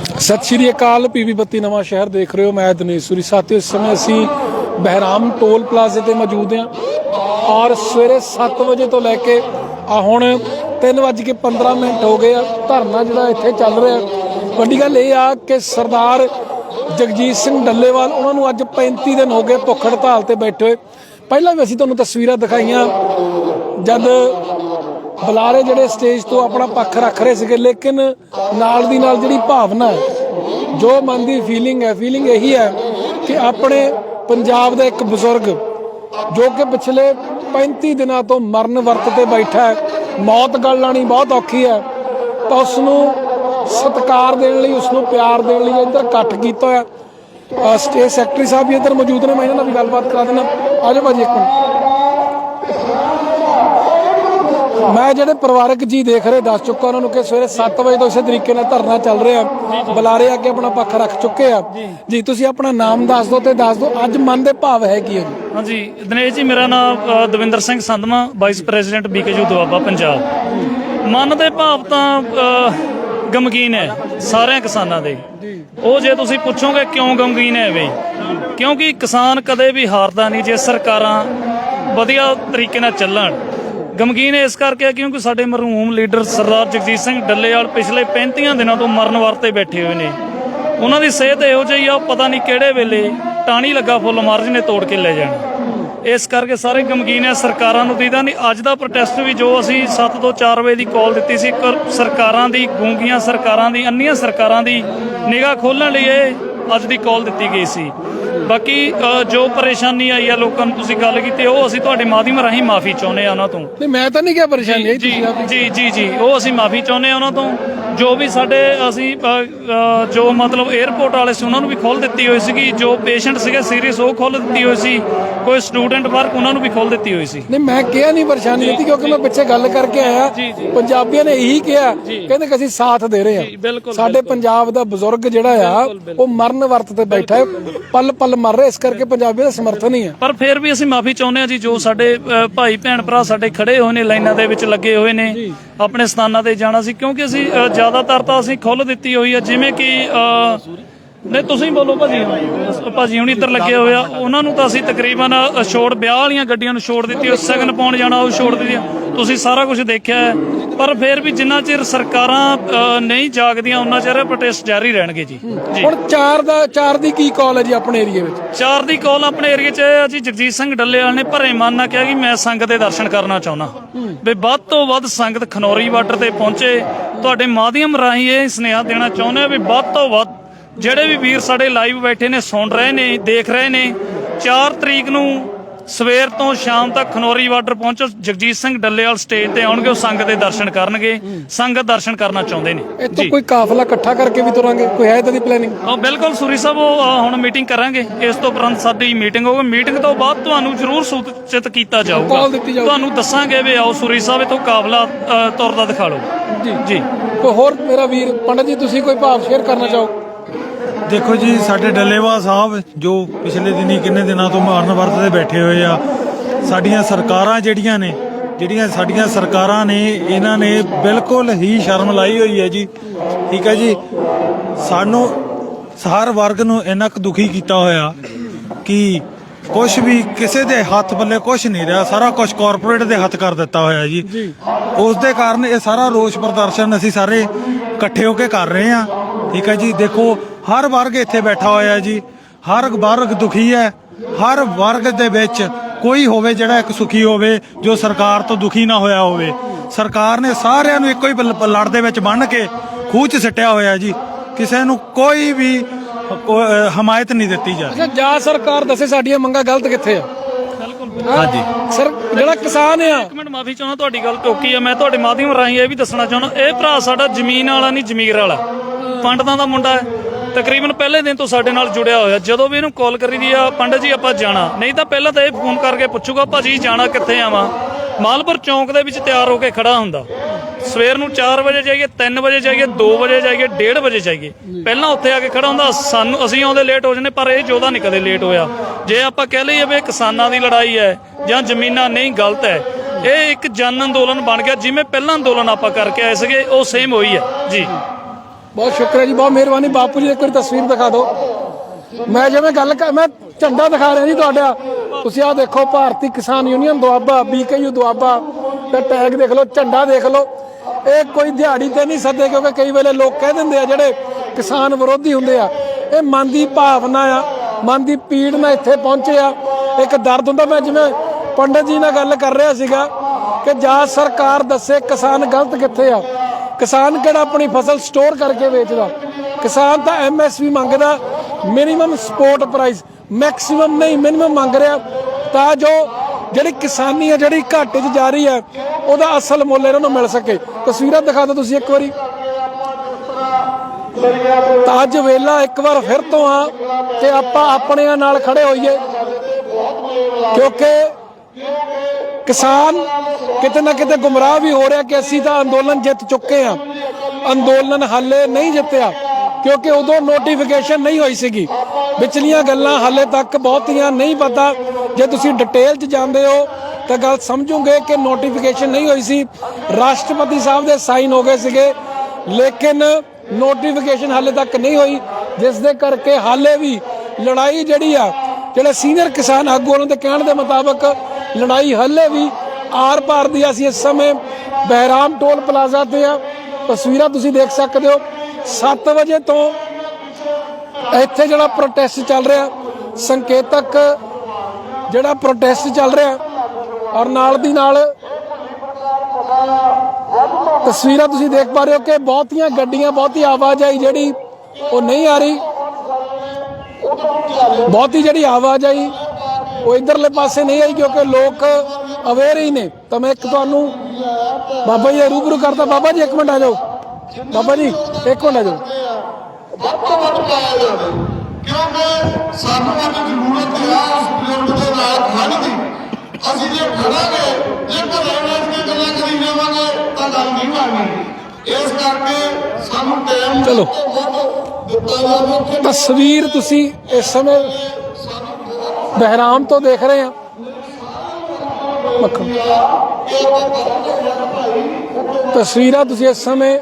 ਸਤਿ ਸ਼੍ਰੀ ਅਕਾਲ, ਪੀਵੀ ਬੱਤੀ ਨਵਾਂ ਸ਼ਹਿਰ ਦੇਖ ਰਹੇ ਹੋ ਮੈਂ ਦਿਨੇਸ਼ ਸੂਰੀ। ਸਾਥੀਓ, ਇਸ ਸਮੇਂ ਅਸੀਂ ਬਹਿਰਾਮ ਟੋਲ ਪਲਾਜ਼ੇ ਤੇ ਮੌਜੂਦ ਹਾਂ। ਔਰ ਸਵੇਰੇ 7 ਵਜੇ ਤੋਂ ਲੈ ਕੇ, ਆ ਹੁਣ 3:15 ਮਿੰਟ ਹੋ ਗਏ ਆ। ਧਰਨਾ ਜਿਹੜਾ ਇੱਥੇ ਚੱਲ ਰਿਹਾ ਵੱਡੀ ਗੱਲ ਇਹ ਆ ਕਿ ਸਰਦਾਰ ਜਗਜੀਤ ਸਿੰਘ ਡੱਲੇਵਾਲ, ਉਹਨਾਂ ਨੂੰ ਅੱਜ 35 ਦਿਨ ਹੋ ਗਏ ਭੁੱਖ ਹੜਤਾਲ ਤੇ ਬੈਠੇ ਹੋਏ। ਪਹਿਲਾਂ ਵੀ ਅਸੀਂ ਤੁਹਾਨੂੰ ਤਸਵੀਰਾਂ ਦਿਖਾਈਆਂ। ਜਦ ਬੁਲਾਰੇ ਜਿਹੜੇ ਸਟੇਜ ਤੋਂ ਆਪਣਾ ਪੱਖ ਰੱਖ ਰਹੇ ਸੀਗੇ ਲੇਕਿਨ ਨਾਲ ਦੀ ਨਾਲ ਜਿਹੜੀ ਭਾਵਨਾ ਹੈ ਜੋ ਮਨ ਦੀ ਫੀਲਿੰਗ ਹੈ ਫੀਲਿੰਗ ਇਹੀ ਹੈ ਕਿ ਆਪਣੇ ਪੰਜਾਬ ਦਾ ਇੱਕ ਬਜ਼ੁਰਗ ਜੋ ਕਿ ਪਿਛਲੇ 35 ਦਿਨਾਂ ਤੋਂ ਮਰਨ ਵਰਤ ਤੇ ਬੈਠਾ ਹੈ ਮੌਤ ਗੱਲ ਲਾਣੀ ਬਹੁਤ ਔਖੀ ਹੈ ਤਾਂ ਉਸ ਨੂੰ ਸਤਿਕਾਰ ਦੇਣ ਲਈ ਉਸ ਨੂੰ ਪਿਆਰ ਦੇਣ ਲਈ ਇੱਧਰ ਇਕੱਠ ਕੀਤਾ ਹੋਇਆ। ਅ, ਸਟੇਜ ਸੈਕਟਰੀ ਸਾਹਿਬ ਵੀ ਇੱਧਰ ਮੌਜੂਦ ਨੇ ਮੈਂ ਇਹਨਾਂ ਨਾਲ ਵੀ ਗੱਲਬਾਤ ਕਰਾ ਦਿੰਦਾ। ਆਜੋ ਭਾਜੀ ਇੱਕ ਮਿੰਟ। ਮੈਂ ਜਿਹੜੇ ਪਰਿਵਾਰਕ ਜੀ ਦੇਖ ਰਹੇ ਦੱਸ ਚੁੱਕਾ ਉਹਨਾਂ ਨੂੰ ਕਿ ਸਵੇਰੇ 7 ਵਜੇ ਤੋਂ ਇਸੇ ਤਰੀਕੇ ਨਾਲ ਧਰਨਾ ਚੱਲ ਰਿਹਾ। ਬੁਲਾਰੇ ਅੱਗੇ ਆਪਣਾ ਪੱਖ ਰੱਖ ਚੁੱਕੇ ਆ। ਜੀ। ਤੁਸੀਂ ਆਪਣਾ ਨਾਮ ਦੱਸ ਦਿਓ ਤੇ ਦੱਸ ਦਿਓ ਅੱਜ ਮਨ ਦੇ ਭਾਵ ਹੈ ਕੀ ਹੈ ਜੀ? ਹਾਂਜੀ ਦਿਨੇਸ਼ ਜੀ ਮੇਰਾ ਨਾਮ Davinder Singh Sandhma vice president BKU Doaba Punjab. ਮਨ ਦੇ ਭਾਵ ਤਾਂ ਗਮਗੀਨ ਹੈ ਸਾਰਿਆਂ ਕਿਸਾਨਾਂ ਦੇ। ਉਹ ਜੇ ਤੁਸੀਂ ਪੁੱਛੋਗੇ ਕਿਉਂ ਗਮਗੀਨ ਹੈ ਵੇ ਕਿਉਂਕਿ ਕਿਸਾਨ ਕਦੇ ਵੀ ਹਾਰਦਾ ਨਹੀਂ ਜੇ ਸਰਕਾਰਾਂ ਵਧੀਆ ਤਰੀਕੇ ਨਾਲ ਚੱਲਣ। ਗਮਗੀਨ ਇਸ ਕਰਕੇ ਕਿਉਂਕਿ ਸਾਡੇ ਮਰਹੂਮ ਲੀਡਰ ਸਰਦਾਰ ਜਗਜੀਤ ਸਿੰਘ ਡੱਲੇਵਾਲ ਪਿਛਲੇ 35 ਦਿਨਾਂ ਤੋਂ ਮਰਨ ਵਰਤੇ ਬੈਠੇ ਹੋਏ ਨੇ। ਉਹਨਾਂ ਦੀ ਸਿਹਤ ਇਹੋ ਜਿਹੀ ਆ, ਉਹ ਪਤਾ ਨਹੀਂ ਕਿਹੜੇ ਵੇਲੇ ਟਾਣੀ ਲੱਗਾ ਫੁੱਲ ਮਾਰਜ ਨੇ ਤੋੜ ਕੇ ਲੈ ਜਾਣਾ। ਇਸ ਕਰਕੇ ਸਾਰੇ ਗਮਗੀਨ ਆ, ਸਰਕਾਰਾਂ ਨੂੰ ਦੀਦਾ ਨਹੀਂ। ਅੱਜ ਦਾ ਪ੍ਰੋਟੈਸਟ ਵੀ ਜੋ ਅਸੀਂ 7 ਤੋਂ 4 ਵਜੇ ਦੀ ਕਾਲ ਦਿੱਤੀ ਸੀ ਇੱਕ ਸਰਕਾਰਾਂ ਦੀ ਗੂੰਗੀਆਂ, ਸਰਕਾਰਾਂ ਦੀ, ਅੰਨੀਆਂ ਸਰਕਾਰਾਂ ਦੀ ਨਿਗਾਹ ਖੋਲਣ ਲਈ ਇਹ ਅੱਜ ਦੀ ਕਾਲ ਦਿੱਤੀ ਗਈ ਸੀ। ਬਾਕੀ ਅ, ਜੋ ਪਰੇਸ਼ਾਨੀ ਆਈ ਆ ਲੋਕਾਂ ਨੂੰ ਤੁਸੀਂ ਗੱਲ ਕੀਤੀ ਉਹ ਅਸੀਂ ਤੁਹਾਡੇ ਮਾਧਿਅਮ ਰਾਹੀਂ ਮਾਫੀ ਚਾਹੁੰਦੇ ਆ ਉਹਨਾਂ ਤੋਂ। ਨਹੀਂ ਮੈਂ ਤਾਂ ਨਹੀਂ ਕਿਹਾ ਪਰੇਸ਼ਾਨੀ ਜੀ ਤੁਸੀਂ ਆਪ ਜੀ ਜੀ ਜੀ ਉਹ ਅਸੀਂ ਮਾਫੀ ਚਾਹੁੰਦੇ ਆ ਉਹਨਾਂ ਤੋਂ। ਜੋ ਵੀ ਸਾਡੇ ਅਸੀਂ ਅ, ਅ, ਜੋ ਮਤਲਬ 에어ਪੋਰਟ ਵਾਲੇ ਸੀ ਉਹਨਾਂ ਨੂੰ ਵੀ ਖੋਲ ਦਿੱਤੀ ਹੋਈ ਸੀਗੀ। ਜੋ ਪੇਸ਼ੈਂਟ ਸੀਗੇ ਸੀਰੀਅਸ ਉਹ ਖੋਲ ਦਿੱਤੀ ਹੋਈ ਸੀ। ਕੋਈ ਸਟੂਡੈਂਟ ਵਰਕ ਉਹਨਾਂ ਨੂੰ ਵੀ ਖੋਲ ਦਿੱਤੀ ਹੋਈ ਸੀ। ਨਹੀਂ ਮੈਂ ਕਿਹਾ ਨਹੀਂ ਪਰੇਸ਼ਾਨੀ ਦਿੱਤੀ ਕਿਉਂਕਿ ਮੈਂ ਪਿੱਛੇ ਗੱਲ ਕਰਕੇ ਆਇਆ। ਜੀ, ਜੀ। ਪੰਜਾਬੀਆਂ ਨੇ ਇਹੀ ਕਿਹਾ ਕਹਿੰਦੇ ਕਿ ਅਸੀਂ ਸਾਥ ਦੇ ਰਹੇ ਜੀ, ਹਾਂ ਬਿਲਕੁਲ, ਸਾਡੇ ਪੰਜਾਬ ਦਾ ਬਜ਼ੁਰਗ ਜਿਹੜਾ ਆ ਉਹ ਮਰਨ ਵਰਤ ਤੇ ਬੈਠਾ ਹੈ। ਪਲ ਪਲ ਮਰ ਰਿਹਾ ਇਸ ਕਰਕੇ ਪੰਜਾਬੀਆਂ ਦਾ ਸਮਰਥਨ ਹੀ ਹੈ। ਪਰ ਫਿਰ ਵੀ ਅਸੀਂ ਮਾਫੀ ਚਾਹੁੰਦੇ ਆ ਜੀ ਜੋ ਸਾਡੇ ਅ, ਭਾਈ ਭੈਣ ਭਰਾ ਸਾਡੇ ਖੜੇ ਹੋਏ ਨੇ ਲਾਈਨਾਂ ਦੇ ਵਿੱਚ ਲੱਗੇ ਹੋਏ ਨੇ ਆਪਣੇ ਸਥਾਨਾਂ ਤੇ ਜਾਣਾ ਸੀ ਕਿਉਂਕਿ ਅਸੀਂ ਅ, ਜ਼ਿਆਦਾਤਰ ਤਾਂ ਅਸੀਂ ਖੁੱਲ ਦਿੱਤੀ ਹੋਈ ਆ ਜਿਵੇਂ ਕਿ ਅ, ਨਹੀਂ ਤੁਸੀਂ ਬੋਲੋ ਭਾਜੀ ਭਾਜੀ ਹੁਣ ਇੱਧਰ ਲੱਗੇ ਹੋਏ ਆ ਉਹਨਾਂ ਨੂੰ ਤਾਂ ਅਸੀਂ ਤਕਰੀਬਨ ਅ, ਛੋੜ ਵਿਆਹ ਵਾਲੀਆਂ ਗੱਡੀਆਂ ਨੂੰ ਛੋੜ ਦਿੱਤੀ ਉਹ ਸਗਨ ਪਾਉਣ ਜਾਣਾ ਉਹ ਛੋੜ ਦਿੱਤੀ ਤੁਸੀਂ ਸਾਰਾ ਕੁਝ ਦੇਖਿਆ ਹੈ। ਪਰ ਫਿਰ ਵੀ ਜਿੰਨਾ ਚਿਰ ਸਰਕਾਰਾਂ ਅ, ਨਹੀਂ ਜਾਗਦੀਆਂ ਉਹਨਾਂ ਚਿਰ ਪ੍ਰੋਟੈਸਟ ਜਾਰੀ ਰਹਿਣਗੇ ਜੀ। ਜੀ। ਹੁਣ ਚਾਰ ਦਾ ਚਾਰ ਦੀ ਕੀ ਕਾਲ ਹੈ ਜੀ ਆਪਣੇ ਏਰੀਆ ਵਿੱਚ? ਚਾਰ ਦੀ ਕਾਲ ਆਪਣੇ ਏਰੀਆ 'ਚ ਇਹ ਆ ਜੀ ਜਗਜੀਤ ਸਿੰਘ ਡੱਲੇਵਾਲ ਨੇ ਭਰੇ ਮਨ ਨਾਲ ਕਿਹਾ ਕਿ ਮੈਂ ਸੰਗਤ ਦੇ ਦਰਸ਼ਨ ਕਰਨਾ ਚਾਹੁੰਦਾ। ਵੀ ਵੱਧ ਤੋਂ ਵੱਧ ਸੰਗਤ ਖਨੌਰੀ ਬਾਰਡਰ ਤੇ ਪਹੁੰਚੇ। ਤੁਹਾਡੇ ਮਾਧਿਅਮ ਰਾਹੀਂ ਇਹ ਸੁਨੇਹਾ ਦੇਣਾ ਚਾਹੁੰਦੇ ਆ ਵੀ ਵੱਧ ਤੋਂ ਵੱਧ ਜਿਹੜੇ ਵੀ ਵੀਰ ਸਾਡੇ ਲਾਈਵ ਬੈਠੇ ਨੇ ਸੁਣ ਰਹੇ ਨੇ ਦੇਖ ਰਹੇ ਨੇ 4 ਤਰੀਕ ਨੂੰ ਸਵੇਰ ਤੋਂ ਸ਼ਾਮ ਤੱਕ ਖਨੌਰੀ ਬਾਰਡਰ ਪਹੁੰਚੋ। ਜਗਜੀਤ ਸਿੰਘ ਡੱਲੇਵਾਲ ਸਟੇਜ ਤੇ ਆਉਣਗੇ ਉਹ ਸੰਗਤ ਦੇ ਦਰਸ਼ਨ ਕਰਨਗੇ। ਸੰਗਤ ਦਰਸ਼ਨ ਕਰਨਾ ਚਾਹੁੰਦੇ ਨੇ। ਇੱਥੋਂ ਕੋਈ ਕਾਫਲਾ ਇਕੱਠਾ ਕਰਕੇ ਵੀ ਤੁਰਾਂਗੇ ਕੋਈ ਹੈ ਇਦਾਂ ਦੀ ਪਲੈਨਿੰਗ ਹਾਂ ਬਿਲਕੁਲ ਸੂਰੀ ਸਾਹਿਬ ਉਹ ਅ, ਹੁਣ ਮੀਟਿੰਗ ਕਰਾਂਗੇ। ਇਸ ਤੋਂ ਉਪਰੰਤ ਸਾਡੀ ਮੀਟਿੰਗ ਹੋਊਗੀ। ਮੀਟਿੰਗ ਤੋਂ ਬਾਅਦ ਤੁਹਾਨੂੰ ਜ਼ਰੂਰ ਸੂਚਿਤ ਕੀਤਾ ਜਾਊਗਾ। Call ਦਿੱਤੀ ਜਾਊਗੀ। ਤੁਹਾਨੂੰ ਦੱਸਾਂਗੇ ਵੀ ਆਓ ਸੂਰੀ ਸਾਹਿਬ ਇਥੋਂ ਕਾਬਲਾ ਅ, ਤੁਰਦਾ ਦਿਖਾ ਲਓ। ਜੀ। ਜੀ। ਕੋਈ ਹੋਰ ਮੇਰਾ ਵੀਰ ਪੰਡਤ ਜੀ ਤੁਸੀਂ ਕੋਈ ਭਾਵ ਸ਼ੇਅਰ ਕਰਨਾ ਚਾਹੋ? ਦੇਖੋ ਜੀ ਸਾਡੇ ਡੱਲੇਵਾ ਸਾਹਿਬ ਜੋ ਪਿਛਲੇ ਦਿਨੀ ਕਿੰਨੇ ਦਿਨਾਂ ਤੋਂ ਮਾਰਨ ਵਰਤ ਤੇ ਬੈਠੇ ਹੋਏ ਆ ਸਾਡੀਆਂ ਸਰਕਾਰਾਂ ਜਿਹੜੀਆਂ ਨੇ ਜਿਹੜੀਆਂ ਸਾਡੀਆਂ ਸਰਕਾਰਾਂ ਨੇ ਇਹਨਾਂ ਨੇ ਬਿਲਕੁਲ ਹੀ ਸ਼ਰਮ ਲਾਈ ਹੋਈ ਹੈ ਜੀ। ਠੀਕ ਹੈ ਜੀ? ਸਾਨੂੰ ਹਰ ਵਰਗ ਨੂੰ ਇੰਨਾ ਕੁ ਦੁਖੀ ਕੀਤਾ ਹੋਇਆ ਕਿ ਕੁਝ ਵੀ ਕਿਸੇ ਦੇ ਹੱਥ ਬੱਲੇ ਕੁਝ ਨਹੀਂ ਰਿਹਾ ਸਾਰਾ ਕੁਝ ਕਾਰਪੋਰੇਟ ਦੇ ਹੱਥ ਕਰ ਦਿੱਤਾ ਹੋਇਆ ਜੀ। ਉਸ ਦੇ ਕਾਰਨ ਇਹ ਸਾਰਾ ਰੋਸ ਪ੍ਰਦਰਸ਼ਨ ਅਸੀਂ ਸਾਰੇ ਇਕੱਠੇ ਹੋ ਕੇ ਕਰ ਰਹੇ ਹਾਂ। ਠੀਕ ਹੈ ਜੀ ਦੇਖੋ ਹਰ ਵਰਗ ਇੱਥੇ ਬੈਠਾ ਹੋਇਆ ਜੀ। ਹਰ ਵਰਗ ਦੁਖੀ ਹੈ। ਹਰ ਵਰਗ ਦੇ ਵਿੱਚ ਕੋਈ ਹੋਵੇ ਜਿਹੜਾ ਇੱਕ ਸੁਖੀ ਹੋਵੇ ਜੋ ਸਰਕਾਰ ਤੋਂ ਦੁਖੀ ਨਾ ਹੋਇਆ ਹੋਵੇ। ਸਰਕਾਰ ਨੇ ਸਾਰਿਆਂ ਨੂੰ ਇੱਕੋ ਹੀ ਲੜ ਦੇ ਵਿੱਚ ਬੰਨ ਕੇ ਖੂਹ 'ਚ ਸਿੱਟਿਆ ਹੋਇਆ ਜੀ। ਕਿਸੇ ਨੂੰ ਕੋਈ ਵੀ ਹਮਾਇਤ ਨਹੀਂ ਦਿੱਤੀ ਜਾ ਰਹੀ ਜਾ ਸਰਕਾਰ ਦੱਸੇ ਸਾਡੀਆਂ ਮੰਗਾਂ ਗਲਤ ਕਿੱਥੇ ਆ? ਬਿਲਕੁਲ। ਹਾਂਜੀ ਸਰ ਜਿਹੜਾ ਕਿਸਾਨ ਆ। ਇੱਕ ਮਿੰਟ ਮਾਫੀ ਚਾਹੁੰਦਾ ਤੁਹਾਡੀ ਗੱਲ ਟੋਕੀ ਆ। ਮੈਂ ਤੁਹਾਡੇ ਮਾਧਿਅਮ ਰਾਹੀਂ ਇਹ ਵੀ ਦੱਸਣਾ ਚਾਹੁੰਦਾ ਇਹ ਭਰਾ ਸਾਡਾ ਜ਼ਮੀਨ ਵਾਲਾ ਨਹੀਂ ਜ਼ਮੀਰ ਵਾਲਾ। ਪੰਡਤਾਂ ਦਾ ਮੁੰਡਾ ਹੈ। ਤਕਰੀਬਨ ਪਹਿਲੇ ਦਿਨ ਤੋਂ ਸਾਡੇ ਨਾਲ ਜੁੜਿਆ ਹੋਇਆ। ਜਦੋਂ ਵੀ ਇਹਨੂੰ ਕਾਲ ਕਰੀ ਦੀ ਆ, ਪੰਡਤ ਜੀ, ਆਪਾਂ ਜਾਣਾ। ਨਹੀਂ ਤਾਂ ਪਹਿਲਾਂ ਤਾਂ ਇਹ ਫੋਨ ਕਰਕੇ ਪੁੱਛੂਗਾ, ਭਾਜੀ, ਜਾਣਾ ਕਿੱਥੇ ਆਵਾਂ ਮਾਲਪੁਰ ਚੌਂਕ ਦੇ ਵਿੱਚ ਤਿਆਰ ਹੋ ਕੇ ਖੜਾ ਹੁੰਦਾ। ਸਵੇਰ ਨੂੰ 4 ਵਜੇ ਜਾਈਏ 3 ਵਜੇ ਜਾਈਏ 2 ਵਜੇ ਜਾਈਏ 1:30 ਵਜੇ ਜਾਈਏ। ਪਹਿਲਾਂ ਉੱਥੇ ਆ ਕੇ ਖੜਾ ਹੁੰਦਾ। ਸਾਨੂੰ, ਅਸੀਂ ਆਉਂਦੇ ਲੇਟ ਹੋ ਜਾਂਦੇ, ਪਰ ਇਹ ਜੋਦਾ ਨਹੀਂ ਕਦੇ ਲੇਟ ਹੋਇਆ। ਜੇ ਆਪਾਂ ਕਹਿ ਲਈਏ ਵੀ ਕਿਸਾਨਾਂ ਦੀ ਲੜਾਈ ਹੈ ਜਾਂ ਜ਼ਮੀਨਾਂ ਨਹੀਂ, ਗਲਤ ਹੈ। ਇਹ ਇੱਕ ਜਨ ਅੰਦੋਲਨ ਬਣ ਗਿਆ। ਜਿਵੇਂ ਪਹਿਲਾਂ ਅੰਦੋਲਨ ਆਪਾਂ ਕਰਕੇ ਆਏ ਸੀਗੇ, ਉਹ ਸੇਮ ਹੋਈ ਹੈ। ਜੀ। ਬਹੁਤ ਸ਼ੁਕਰੀਆ ਜੀ, ਬਹੁਤ ਮਿਹਰਬਾਨੀ। ਬਾਪੂ ਜੀ, ਇੱਕ ਵਾਰੀ ਤਸਵੀਰ ਦਿਖਾ ਦਿਓ। ਮੈਂ ਜਿਵੇਂ ਗੱਲ ਕਰ ਮੈਂ ਝੰਡਾ ਦਿਖਾ ਰਿਹਾ ਜੀ ਤੁਹਾਡਾ। ਤੁਸੀਂ ਆਹ ਦੇਖੋ, ਭਾਰਤੀ ਕਿਸਾਨ ਯੂਨੀਅਨ ਦੁਆਬਾ, ਬੀਕੇਯੂ ਦੁਆਬਾ, ਤੇ ਟੈਗ ਦੇਖ ਲਓ, ਝੰਡਾ ਦੇਖ ਲਓ। ਇਹ ਕੋਈ ਦਿਹਾੜੀ ਤੇ ਨਹੀਂ ਸੱਦੇ, ਕਿਉਂਕਿ ਕਈ ਵੇਲੇ ਲੋਕ ਕਹਿ ਦਿੰਦੇ ਆ, ਜਿਹੜੇ ਕਿਸਾਨ ਵਿਰੋਧੀ ਹੁੰਦੇ ਆ, ਇਹ ਮਨ ਦੀ ਭਾਵਨਾ ਆ, ਮਨ ਦੀ ਪੀੜ ਨਾਲ ਇੱਥੇ ਪਹੁੰਚੇ ਆ। ਇੱਕ ਦਰਦ ਹੁੰਦਾ, ਮੈਂ ਜਿਵੇਂ ਪੰਡਤ ਜੀ ਨਾਲ ਗੱਲ ਕਰ ਰਿਹਾ ਸੀਗਾ, ਕਿ ਜਾਂ ਸਰਕਾਰ ਦੱਸੇ ਕਿਸਾਨ ਗਲਤ ਕਿੱਥੇ ਆ। ਕਿਸਾਨ ਕਿਹੜਾ ਆਪਣੀ ਫਸਲ ਸਟੋਰ ਕਰਕੇ ਵੇਚਦਾ? ਕਿਸਾਨ ਤਾਂ ਐਮਐਸਪੀ ਮੰਗਦਾ ਮਿਨੀਮਮ ਸਪੋਰਟ ਪ੍ਰਾਈਸ ਮੈਕਸਿਮਮ ਨਹੀਂ ਮਿਨੀਮਮ ਮੰਗ ਰਿਹਾ। ਤਾਂ ਜੋ ਜਿਹੜੀ ਕਿਸਾਨੀ ਹੈ ਜਿਹੜੀ ਘਾਟੇ 'ਚ ਜਾ ਰਹੀ ਹੈ ਉਹਦਾ ਅਸਲ ਮੁੱਲ ਇਹਨਾਂ ਨੂੰ ਮਿਲ ਸਕੇ। ਤਸਵੀਰਾਂ ਦਿਖਾ ਦਿਓ ਤੁਸੀਂ ਇੱਕ ਵਾਰੀ। ਤਾਂ ਅੱਜ ਵੇਲਾ ਇੱਕ ਵਾਰ ਫਿਰ ਤੋਂ ਆ ਤੇ ਆਪਾਂ ਆਪਣਿਆਂ ਨਾਲ ਖੜੇ ਹੋਈਏ। ਕਿਉਂਕਿ ਕਿਸਾਨ ਕਿਤੇ ਨਾ ਕਿਤੇ ਗੁੰਮਰਾਹ ਵੀ ਹੋ ਰਿਹਾ ਕਿ ਅਸੀਂ ਤਾਂ ਅੰਦੋਲਨ ਜਿੱਤ ਚੁੱਕੇ ਆ ਅੰਦੋਲਨ ਹਾਲੇ ਨਹੀਂ ਜਿੱਤਿਆ, ਕਿਉਂਕਿ ਉਦੋਂ ਨੋਟੀਫਿਕੇਸ਼ਨ ਨਹੀਂ ਹੋਈ ਸੀਗੀ। ਵਿਚਲੀਆਂ ਗੱਲਾਂ ਹਾਲੇ ਤੱਕ ਬਹੁਤੀਆਂ ਨਹੀਂ ਪਤਾ। ਜੇ ਤੁਸੀਂ ਡਿਟੇਲ 'ਚ ਜਾਂਦੇ ਹੋ, ਤਾਂ ਗੱਲ ਸਮਝੋਗੇ ਕਿ ਨੋਟੀਫਿਕੇਸ਼ਨ ਨਹੀਂ ਹੋਈ ਸੀ। ਰਾਸ਼ਟਰਪਤੀ ਸਾਹਿਬ ਦੇ ਸਾਈਨ ਹੋ ਗਏ ਸੀਗੇ, ਲੇਕਿਨ ਨੋਟੀਫਿਕੇਸ਼ਨ ਹਾਲੇ ਤੱਕ ਨਹੀਂ ਹੋਈ, ਜਿਸ ਦੇ ਕਰਕੇ ਹਾਲੇ ਵੀ ਲੜਾਈ ਜਿਹੜੀ ਆ, ਜਿਹੜੇ ਸੀਨੀਅਰ ਕਿਸਾਨ ਆਗੂ ਉਹਨਾਂ ਦੇ ਕਹਿਣ ਦੇ ਮੁਤਾਬਕ ਲੜਾਈ ਹੱਲੇ ਵੀ ਆਰ ਪਾਰ ਦੀ ਅਸੀਂ ਇਸ ਸਮੇਂ ਬਹਿਰਾਮ ਟੋਲ ਪਲਾਜ਼ਾ ਤੇ ਆ। ਤਸਵੀਰਾਂ ਤੁਸੀਂ ਦੇਖ ਸਕਦੇ ਹੋ। 7 ਵਜੇ ਤੋਂ ਇੱਥੇ ਜਿਹੜਾ ਪ੍ਰੋਟੈਸਟ ਚੱਲ ਰਿਹਾ, ਸੰਕੇਤਕ ਜਿਹੜਾ ਪ੍ਰੋਟੈਸਟ ਚੱਲ ਰਿਹਾ ਔਰ ਨਾਲ ਦੀ ਨਾਲ ਤਸਵੀਰਾਂ ਤੁਸੀਂ ਦੇਖ ਪਾ ਰਹੇ ਹੋ ਕਿ ਬਹੁਤੀਆਂ ਗੱਡੀਆਂ, ਬਹੁਤੀ ਆਵਾਜਾਈ ਜਿਹੜੀ ਉਹ ਨਹੀਂ ਆ ਰਹੀ। ਬਹੁਤੀ ਜਿਹੜੀ ਆਵਾਜਾਈ ਉਹ ਇਧਰਲੇ ਪਾਸੇ ਨਹੀਂ ਆਈ ਕਿਉਂਕਿ ਲੋਕ ਅਵੇਅਰ ਹੀ ਨੇ। ਤਾਂ ਮੈਂ ਇੱਕ ਤੁਹਾਨੂੰ ਬਾਬਾ ਜੀ ਰੂਬਰੂ ਕਰਦਾ। ਬਾਬਾ ਜੀ ਇੱਕ ਮਿੰਟ ਆ ਜਾਓ। ਬਾਬਾ ਜੀ ਇੱਕ ਮਿੰਟ ਆ ਜਾਓ। ਵੱਧ ਤੋਂ ਵੱਧ ਪਾਇਆ ਜਾਵੇ। ਕਿਉਂਕਿ ਸਾਨੂੰ ਅੱਜ ਜ਼ਰੂਰਤ ਹੈ ਉਸ ਬਜ਼ੁਰਗ ਦੇ ਨਾਲ ਖੜ੍ਹਨ ਦੀ ਅਸੀਂ ਜੇ ਖੜਾਂਗੇ ਜੇ ਘਰੇ ਬੈਠ ਕੇ ਗੱਲਾਂ ਕਰੀ ਜਾਵਾਂਗੇ ਤਾਂ ਗੱਲ ਨਹੀਂ ਬਣਨੀ। ਇਸ ਕਰਕੇ ਸਾਨੂੰ ਟਾਈਮ ਚਲੋ। ਤਸਵੀਰ ਤੁਸੀਂ ਇਸ ਸਮੇਂ ਬਹਿਰਾਮ ਤੋਂ ਦੇਖ ਰਹੇ ਆ ਤਸਵੀਰਾਂ ਤੁਸੀਂ ਇਸ ਸਮੇਂ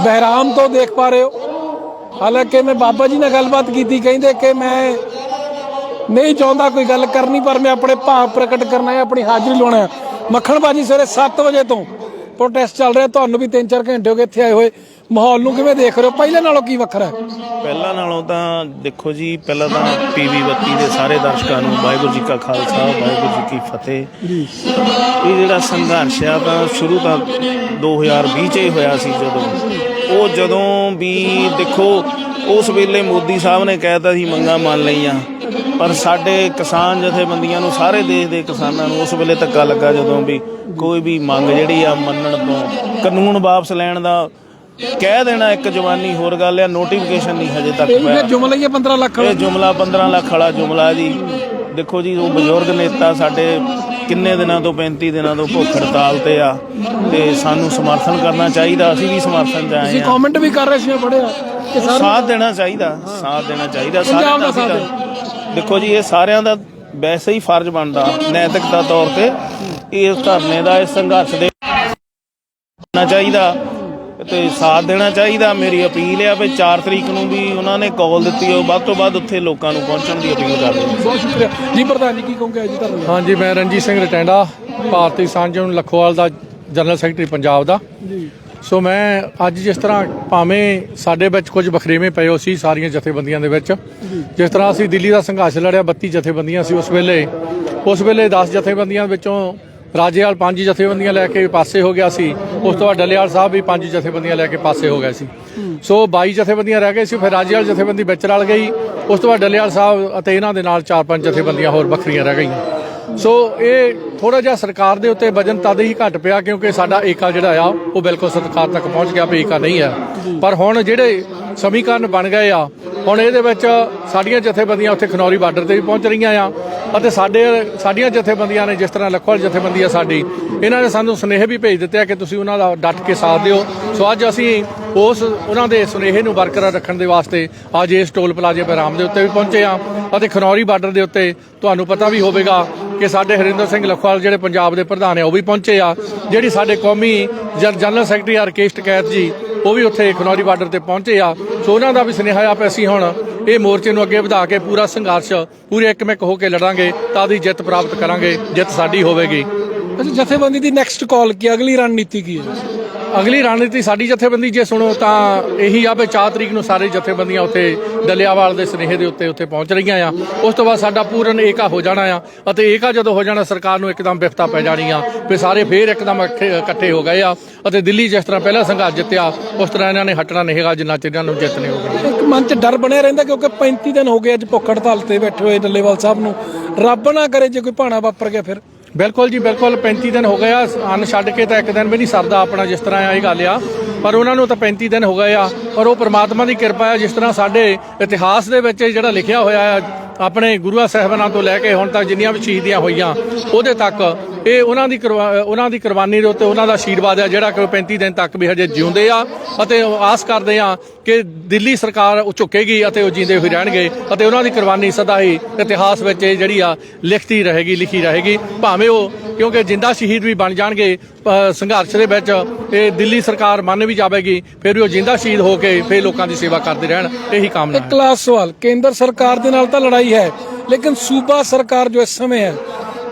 ਬਹਿਰਾਮ ਤੋਂ ਦੇਖ ਪਾ ਰਹੇ ਹੋ। ਹਾਲਾਂਕਿ ਮੈਂ ਬਾਬਾ ਜੀ ਨਾਲ ਗੱਲਬਾਤ ਕੀਤੀ, ਕਹਿੰਦੇ ਕਿ ਮੈਂ ਨਹੀਂ ਚਾਹੁੰਦਾ ਕੋਈ ਗੱਲ ਕਰਨੀ, ਪਰ ਮੈਂ ਆਪਣੇ ਭਾਵ ਪ੍ਰਗਟ ਕਰਨਾ ਹੈ, ਆਪਣੀ ਹਾਜ਼ਰੀ ਲਾਉਣਾ ਹੈ। ਮੱਖਣ ਬਾਜੀ ਸਵੇਰੇ 7 ਵਜੇ ਤੋਂ ਪ੍ਰੋਟੈਸਟ ਚੱਲ ਰਿਹਾ ਤੁਹਾਨੂੰ ਵੀ 3-4 ਘੰਟੇ ਹੋ ਗਏ ਇੱਥੇ ਆਏ ਹੋਏ। ਮਾਹੌਲ ਨੂੰ ਕਿਵੇਂ ਦੇਖ ਰਹੇ ਹੋ? ਪਹਿਲੇ ਨਾਲੋਂ ਕੀ ਵੱਖਰਾ ਹੈ? ਪਹਿਲਾਂ ਨਾਲੋਂ ਤਾਂ ਦੇਖੋ ਜੀ ਪਹਿਲਾਂ ਤਾਂ ਪੀਵੀ ਬੱਤੀ ਦੇ ਸਾਰੇ ਦਰਸ਼ਕਾਂ ਨੂੰ ਵਾਹਿਗੁਰੂ ਜੀ ਕਾ ਖਾਲਸਾ ਵਾਹਿਗੁਰੂ ਜੀ ਕੀ ਫਤਿਹ। ਇਹ ਜਿਹੜਾ ਸੰਘਰਸ਼ ਆ ਤਾਂ ਸ਼ੁਰੂ ਤਾਂ 2020 ਚ ਹੀ ਹੋਇਆ ਸੀ ਜਦੋਂ। ਉਹ ਜਦੋਂ ਵੀ ਦੇਖੋ ਉਸ ਵੇਲੇ ਮੋਦੀ ਸਾਹਿਬ ਨੇ ਕਹਿਤਾ ਸੀ ਮੰਗਾਂ ਮੰਨ ਲਈਆਂ। ਪਰ ਸਾਡੇ ਕਿਸਾਨ ਜਥੇਬੰਦੀਆਂ ਨੂੰ ਸਾਰੇ ਦੇਸ਼ ਦੇ ਕਿਸਾਨਾਂ ਨੂੰ ਉਸ ਵੇਲੇ ਧੱਕਾ ਲੱਗਾ ਜਦੋਂ ਵੀ ਕੋਈ ਵੀ ਮੰਗ ਜਿਹੜੀ ਆ ਮੰਨਣ ਤੋਂ ਕਾਨੂੰਨ ਵਾਪਸ ਲੈਣ ਦਾ ਕਹਿ ਦੇਣਾ ਇੱਕ ਜਵਾਨੀ ਹੋਰ ਗੱਲ ਆ ਨੋਟੀਫਿਕੇਸ਼ਨ ਨਹੀਂ ਹਜੇ ਤੱਕ ਇਹ ਜੁਮਲਾ ਹੀ ਹੈ 15 ਲੱਖ ਇਹ ਜੁਮਲਾ 15 ਲੱਖ ਵਾਲਾ ਜੁਮਲਾ ਜੀ। ਦੇਖੋ ਜੀ ਉਹ ਬਜ਼ੁਰਗ ਨੇਤਾ ਸਾਡੇ ਕਿੰਨੇ ਦਿਨਾਂ ਤੋਂ 35 ਦਿਨਾਂ ਤੋਂ ਭੁੱਖ ਹੜਤਾਲ ਤੇ ਆ ਤੇ ਸਾਨੂੰ ਸਮਰਥਨ ਕਰਨਾ ਚਾਹੀਦਾ ਅਸੀਂ ਵੀ ਸਮਰਥਨ ਚ ਆਏ ਤੁਸੀਂ ਆ ਕਮੈਂਟ ਵੀ ਕਰ ਰਹੇ ਸੀ ਮੈਂ ਪੜਿਆ ਸਾਥ ਦੇਣਾ ਚਾਹੀਦਾ ਸਾਥ ਦੇਣਾ ਚਾਹੀਦਾ ਦਾ ਸਾਰਿਆਂ ਸਾਥ ਦਾ ਦੇਖੋ ਜੀ ਇਹ ਸਾਰਿਆਂ ਦਾ ਵੈਸੇ ਹੀ ਫਰਜ਼ ਬਣਦਾ ਨੈਤਿਕਤਾ ਤੌਰ ਤੇ। ਇਸ ਧਰਨੇ ਦਾ ਇਸ ਸੰਘਰਸ਼ ਦੇ ਨਾ ਚਾਹੀਦਾ ਤੇ ਸਾਥ ਦੇਣਾ ਚਾਹੀਦਾ। ਮੇਰੀ ਅਪੀਲ ਆ ਵੀ 4 ਤਰੀਕ ਨੂੰ ਵੀ ਉਹਨਾਂ ਨੇ ਕਾਲ ਦਿੱਤੀ ਉਹ ਵੱਧ ਤੋਂ ਵੱਧ ਉੱਥੇ ਲੋਕਾਂ ਨੂੰ ਪਹੁੰਚਣ ਦੀ ਅਪੀਲ ਕਰਦੇ ਹਾਂ ਬਹੁਤ ਸ਼ੁਕਰੀਆ। ਜੀ ਪ੍ਰਧਾਨ ਜੀ ਕੀ ਕਹੋਗੇ ਜੀ ਧਰਨੇ ਹਾਂਜੀ ਮੈਂ ਰਣਜੀਤ ਸਿੰਘ ਰਟੈਂਡਾ ਭਾਰਤੀ ਸਾਂਝਣ ਲਖੋਵਾਲ ਦਾ ਜਨਰਲ ਸੈਕਟਰੀ ਪੰਜਾਬ ਦਾ। ਜੀ। ਸੋ ਮੈਂ ਅੱਜ ਜਿਸ ਤਰ੍ਹਾਂ ਭਾਵੇਂ ਸਾਡੇ ਵਿੱਚ ਕੁਝ ਵਖਰੇਵੇਂ ਪਏ ਹੋ ਸੀ ਸਾਰੀਆਂ ਜਥੇਬੰਦੀਆਂ ਦੇ ਵਿੱਚ, ਜਿਸ ਤਰ੍ਹਾਂ ਅਸੀਂ ਦਿੱਲੀ ਦਾ ਸੰਘਰਸ਼ ਲੜਿਆ 32 ਜਥੇਬੰਦੀਆਂ ਸੀ ਉਸ ਵੇਲੇ। ਉਸ ਵੇਲੇ 10 ਜਥੇਬੰਦੀਆਂ ਵਿੱਚੋਂ ਰਾਜੇਵਾਲ ਪੰਜ ਜਥੇਬੰਦੀਆਂ ਲੈ ਕੇ ਪਾਸੇ ਹੋ ਗਿਆ ਸੀ। ਉਸ ਤੋਂ ਬਾਅਦ ਡੱਲੇਵਾਲ ਸਾਹਿਬ ਵੀ ਪੰਜ ਜਥੇਬੰਦੀਆਂ ਲੈ ਕੇ ਪਾਸੇ ਹੋ ਗਏ ਸੀ। ਸੋ 22 ਜਥੇਬੰਦੀਆਂ ਰਹਿ ਗਏ ਸੀ, ਫਿਰ ਰਾਜੇਵਾਲ ਜਥੇਬੰਦੀ ਵਿੱਚ ਰਲ ਗਈ। ਉਸ ਤੋਂ ਬਾਅਦ ਡੱਲੇਵਾਲ ਸਾਹਿਬ ਅਤੇ ਇਹਨਾਂ ਦੇ ਨਾਲ ਚਾਰ ਪੰਜ ਜਥੇਬੰਦੀਆਂ ਹੋਰ ਵੱਖਰੀਆਂ ਰਹਿ ਗਈਆਂ। ਸੋ ਇਹ ਥੋੜਾ ਜਿਹਾ ਸਰਕਾਰ ਦੇ ਉੱਤੇ ਵਜਨ ਤਦ ਹੀ ਘਟ ਪਿਆ ਕਿਉਂਕਿ ਸਾਡਾ ਏਕਾ ਜਿਹੜਾ ਆ ਉਹ ਬਿਲਕੁਲ ਸਰਕਾਰ ਤੱਕ ਪਹੁੰਚ ਗਿਆ ਵੀ ਏਕਾ ਨਹੀਂ ਹੈ। ਪਰ ਹੁਣ ਜਿਹੜੇ ਸਮੀਕਰਨ ਬਣ ਗਏ ਆ ਹੁਣ ਇਹਦੇ ਵਿੱਚ ਸਾਡੀਆਂ ਜਥੇਬੰਦੀਆਂ ਉੱਥੇ ਖਨੌਰੀ ਬਾਰਡਰ ਤੇ ਵੀ ਪਹੁੰਚ ਰਹੀਆਂ ਆ ਅਤੇ ਸਾਡੇ ਸਾਡੀਆਂ ਜਥੇਬੰਦੀਆਂ ਨੇ ਜਿਸ ਤਰ੍ਹਾਂ ਲਖਵਾਲ ਜਥੇਬੰਦੀ ਆ ਸਾਡੀ ਇਹਨਾਂ ਨੇ ਸਾਨੂੰ ਸੁਨੇਹੇ ਵੀ ਭੇਜ ਦਿੱਤੇ ਆ ਕਿ ਤੁਸੀਂ ਉਹਨਾਂ ਦਾ ਡਟ ਕੇ ਸਾਥ ਦਿਓ। ਸੋ ਅੱਜ ਅਸੀਂ ਉਸ ਉਹਨਾਂ ਦੇ ਸੁਨੇਹੇ ਨੂੰ ਬਰਕਰਾਰ ਰੱਖਣ ਦੇ ਵਾਸਤੇ ਅੱਜ ਇਸ ਟੋਲ ਪਲਾਜ਼ੇ ਬਰਾਮ ਦੇ ਉੱਤੇ ਵੀ ਪਹੁੰਚੇ ਆ ਅਤੇ ਖਨੌਰੀ ਬਾਰਡਰ ਦੇ ਉੱਤੇ ਤੁਹਾਨੂੰ ਪਤਾ ਵੀ ਹੋਵੇਗਾ ਕਿ ਸਾਡੇ ਹਰਿੰਦਰ ਸਿੰਘ ਲਖਵਾਲ ਜਿਹੜੇ ਪੰਜਾਬ ਦੇ ਪ੍ਰਧਾਨ ਆ, ਉਹ ਵੀ ਪਹੁੰਚੇ ਆ। ਜਿਹੜੀ ਸਾਡੇ ਕੌਮੀ ਜਨਰਲ ਸੈਕਟਰੀ ਆ ਟਕੈਤ ਜੀ, ਉਹ ਵੀ ਉੱਥੇ ਖਨੌਰੀ ਬਾਰਡਰ ਤੇ ਪਹੁੰਚੇ ਆ। ਸੋ ਉਹਨਾਂ ਦਾ ਵੀ ਸੁਨੇਹਾ ਆ ਵੀ ਅਸੀਂ ਹੁਣ, ਇਹ ਮੋਰਚੇ ਨੂੰ ਅੱਗੇ ਵਧਾ ਕੇ ਪੂਰਾ ਸੰਘਰਸ਼, ਪੂਰੇ ਇੱਕਮਿਕ ਹੋ ਕੇ ਲੜਾਂਗੇ, ਤਾਂ ਦੀ ਜਿੱਤ ਪ੍ਰਾਪਤ ਕਰਾਂਗੇ, ਜਿੱਤ ਸਾਡੀ ਹੋਵੇਗੀ। ਅੱਛਾ, ਜਥੇਬੰਦੀ ਦੀ ਨੈਕਸਟ ਕਾਲ ਕੀ ਅਗਲੀ ਰਣਨੀਤੀ ਕੀ ਹੈ? ਅਗਲੀ ਰਣਨੀਤੀ ਸਾਡੀ ਜਥੇਬੰਦੀ ਜੇ ਸੁਣੋ ਤਾਂ ਇਹੀ ਆ ਵੀ 4 ਤਰੀਕ ਨੂੰ ਸਾਰੇ ਜਥੇਬੰਦੀਆਂ ਉੱਥੇ ਡਲਿਆਵਾਲ ਦੇ ਸਨੇਹ ਦੇ ਉੱਤੇ ਉੱਥੇ ਪਹੁੰਚ ਰਹੀਆਂ ਆ। ਉਸ ਤੋਂ ਬਾਅਦ ਸਾਡਾ ਪੂਰਨ ਏਕਾ ਹੋ ਜਾਣਾ ਆ ਅਤੇ ਏਕਾ ਜਦੋਂ ਹੋ ਜਾਣਾ ਸਰਕਾਰ ਨੂੰ ਇੱਕਦਮ ਵਿਫਤਾ ਪੈ ਜਾਣੀ ਆ ਵੀ ਸਾਰੇ ਫੇਰ ਇੱਕਦਮ ਇਕੱਠੇ ਇਕੱਠੇ ਹੋ ਗਏ ਆ ਅਤੇ ਦਿੱਲੀ ਜਿਸ ਤਰ੍ਹਾਂ ਪਹਿਲਾ ਸੰਘਰਸ਼ ਜਿੱਤਿਆ, ਉਸ ਤਰ੍ਹਾਂ ਇਹਨਾਂ ਨੇ ਹਟਣਾ ਨਹੀਂ ਹੈਗਾ ਜਿੰਨਾ ਚਿਰ ਇਹਨਾਂ ਨੂੰ ਜਿੱਤ ਨਹੀਂ ਹੋਊਗੀ। ਇੱਕ ਮਨ 'ਚ ਡਰ ਬਣਿਆ ਰਹਿੰਦਾ ਕਿਉਂਕਿ 35 ਦਿਨ ਹੋ ਗਏ ਅੱਜ ਭੁੱਖ ਹੜਤਾਲ ਤੇ ਬੈਠੇ ਹੋਏ ਡੱਲੇਵਾਲ ਸਾਹਿਬ ਨੂੰ। ਰੱਬ ਨਾ ਕਰੇ ਜੇ ਕੋਈ ਭਾਣਾ ਵਾਪਰ ਗਿਆ ਫਿਰ। ਬਿਲਕੁਲ ਜੀ, ਬਿਲਕੁਲ। 35 ਦਿਨ ਹੋ ਗਏ ਆ, ਅੰਨ ਛੱਡ ਕੇ ਤਾਂ ਇੱਕ ਦਿਨ ਵੀ ਨਹੀਂ ਸਰਦਾ ਆਪਣਾ ਜਿਸ ਤਰ੍ਹਾਂ ਆ ਇਹ ਗੱਲ ਆ। ਪਰ ਉਹਨਾਂ ਨੂੰ ਤਾਂ 35 ਦਿਨ ਹੋ ਗਏ ਆ। ਪਰ ਉਹ ਪ੍ਰਮਾਤਮਾ ਦੀ ਕਿਰਪਾ ਆ, ਜਿਸ ਤਰ੍ਹਾਂ ਸਾਡੇ ਇਤਿਹਾਸ ਦੇ ਵਿੱਚ ਜਿਹੜਾ ਲਿਖਿਆ ਹੋਇਆ ਆ, ਆਪਣੇ ਗੁਰੂਆਂ ਸਾਹਿਬਾਨਾਂ ਤੋਂ ਲੈ ਕੇ ਹੁਣ ਤੱਕ ਜਿੰਨੀਆਂ ਵੀ ਸ਼ਹੀਦੀਆਂ ਹੋਈਆਂ, ਉਹਦੇ ਤੱਕ ਇਹ ਉਹਨਾਂ ਦੀ ਉਹਨਾਂ ਦੀ ਕੁਰਬਾਨੀ ਦੇ ਉੱਤੇ ਉਹਨਾਂ ਦਾ ਆਸ਼ੀਰਵਾਦ ਆ ਜਿਹੜਾ ਕਿ 35 ਦਿਨ ਤੱਕ ਵੀ ਹਜੇ ਜਿਉਂਦੇ ਆ ਅਤੇ ਆਸ ਕਰਦੇ ਆ ਕਿ ਦਿੱਲੀ ਸਰਕਾਰ ਉਹ ਝੁਕੇਗੀ ਅਤੇ ਉਹ ਜਿੰਦੇ ਹੋਏ ਰਹਿਣਗੇ ਅਤੇ ਉਹਨਾਂ ਦੀ ਕੁਰਬਾਨੀ ਸਦਾ ਹੀ ਇਤਿਹਾਸ ਵਿੱਚ ਜਿਹੜੀ ਆ ਲਿਖਤੀ ਰਹੇਗੀ, ਲਿਖੀ ਰਹੇਗੀ। ਭਾਵੇਂ ਉਹ, ਕਿਉਂਕਿ ਜਿੰਦਾ ਸ਼ਹੀਦ ਵੀ ਬਣ ਜਾਣਗੇ ਸੰਘਰਸ਼ ਦੇ ਵਿੱਚ ਇਹ ਦਿੱਲੀ ਸਰਕਾਰ ਮੰਨ ਵੀ ਜਾਵੇਗੀ, ਫਿਰ ਵੀ ਉਹ ਜਿੰਦਾ ਸ਼ਹੀਦ ਹੋ ਕੇ ਫਿਰ ਲੋਕਾਂ ਦੀ ਸੇਵਾ ਕਰਦੇ ਰਹਿਣ, ਇਹੀ ਕਾਮਨਾ ਹੈ। ਇੱਕ ਲਾਸਟ ਸਵਾਲ, ਕੇਂਦਰ ਸਰਕਾਰ ਦੇ ਨਾਲ ਤਾਂ ਲੜਾਈ ਹੈ, ਲੇਕਿਨ ਸੂਬਾ ਸਰਕਾਰ ਜੋ ਇਸ ਸਮੇਂ ਹੈ